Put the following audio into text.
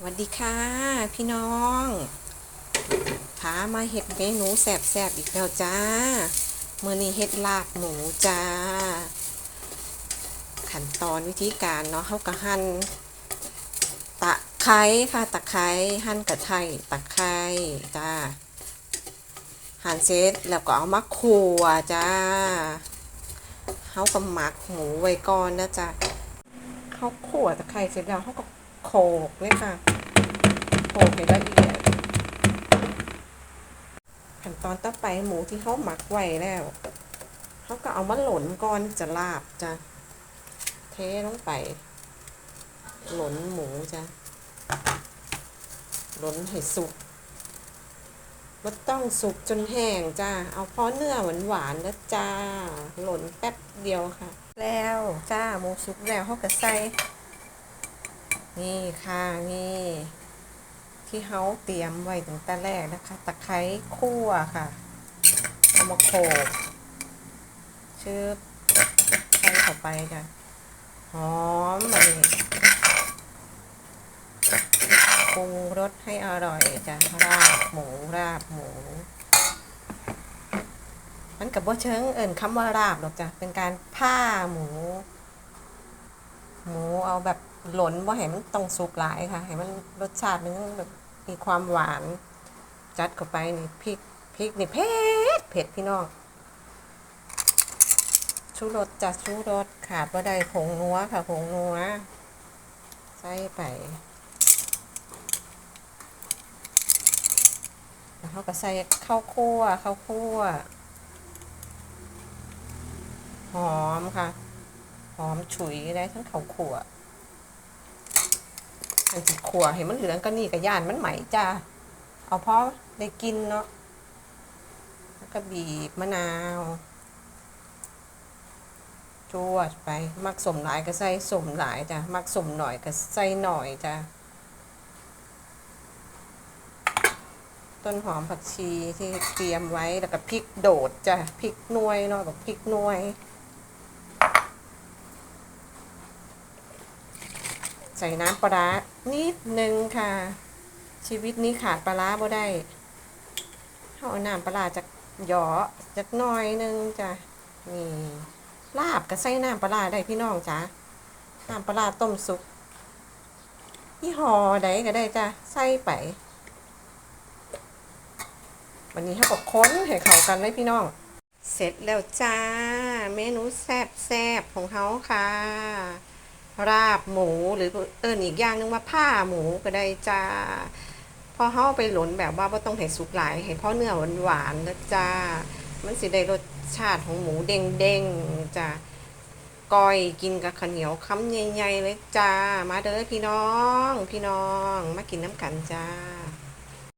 สวัสดีค่ะ พี่น้องพามาเห็ดเมนูแสบๆอีกแล้วจ้าเมื่อนี้เห็ดลาบหมูจ้า ขั้นตอนวิธีการเนาะเขาก็หั่นตะไคร้ค่ะตะไคร้หั่นกระไทยตะไคร้จ้า หั่นเสร็จแล้วก็เอามาคั่วจ้าเขาก็หมักหมูไว้ก่อนนะจ้าเขาคั่วตะไคร้เสร็จแล้วเขาก็ โขกเลยค่ะโขกให้ละเอียดขั้นตอนต่อไปหมูที่เขาหมักไว้แล้วเขาก็เอามาหล่นก่อนจะลาบจ้ะเทลงไป หล่นหมูจ้ะหล่นให้สุกไม่ต้องสุกจนแห้งจ้า เอาพอเนื้อหวานหวานนะจ้า หล่นแป๊บเดียวค่ะ แล้วจ้าหมูสุกแล้วเขาก็ใส่ นี่ค่ะนี่ ที่เขาเตรียมไว้ตั้งแต่แรกนะคะ ตะไคร้คั่วค่ะเอามาโขลกชืบใส่เข้าไปจ้ะหอมมาเลยปรุงรสให้อร่อยจ้ะราบหมูราบหมู มันกับว่าเชิงเอิ่นคำว่าราบหรอกจ้ะเป็นการผ้าหมู หมูเอาแบบ หล่นว่าให้มันต้องสุกหลายค่ะ ให้มันรสชาติมันแบบมีความหวาน จัดเข้าไปนี่พริกพริกนี่เผ็ดเผ็ดพี่น้องชูรสจัดชูรสขาดว่าได้ผงนัวค่ะผงนัวใส่ไปแล้วเขาก็ใส่ข้าวคั่วข้าวคั่วหอมค่ะ หอมฉุยได้ทั้งข้าวขั่ว อันจิขัวเห็นมันเหลืองก็นี่กับย่านมันไหมจ้าเอาเพราะได้กินเนาะแล้วก็บีบมะนาวจวดไป มักสมหลายก็ใส่สมหลายจ้ะมักสมหน่อยก็ใส่หน่อยจ้ะต้นหอมผักชีที่เตรียมไว้แล้วก็พริกโดดจ้ะพริกนวยเนาะกับพริกนวย ใส่น้ำปลาร้นิดนึงค่ะ ชีวิตนี้ขาดปลาร้าบ่ได้เอาน้ำปลาร้าจากหยอจากน้อยนึงจ้ะนี่ลาบก็ใส่น้ำปลาร้าได้พี่น้องจ้ะน้ำปลาร้าต้มสุกยี่ห้อใดก็ได้จ้ะใส่ไปวันนี้ให้กับค้นให้เขากันเลยพี่น้อง เสร็จแล้วจ้า เมนูแซ่บแซบของเขาค่ะ ราบหมูหรือเอิญอีกอย่างหนึงว่าผ้าหมูก็ได้จ้าพอเขาไปหลนแบบว่าไ่ต้องให้สุกหลายให้เพราะเนื้อหวานๆนะจ้า มันสิได้รสชาติของหมูเด้งๆจ้าก้อยกินกับข้าวเหนียวคำใหญ่ๆเลยจ้า มาเด้อพี่น้อง พี่น้อง มากินน้ำกันจ้า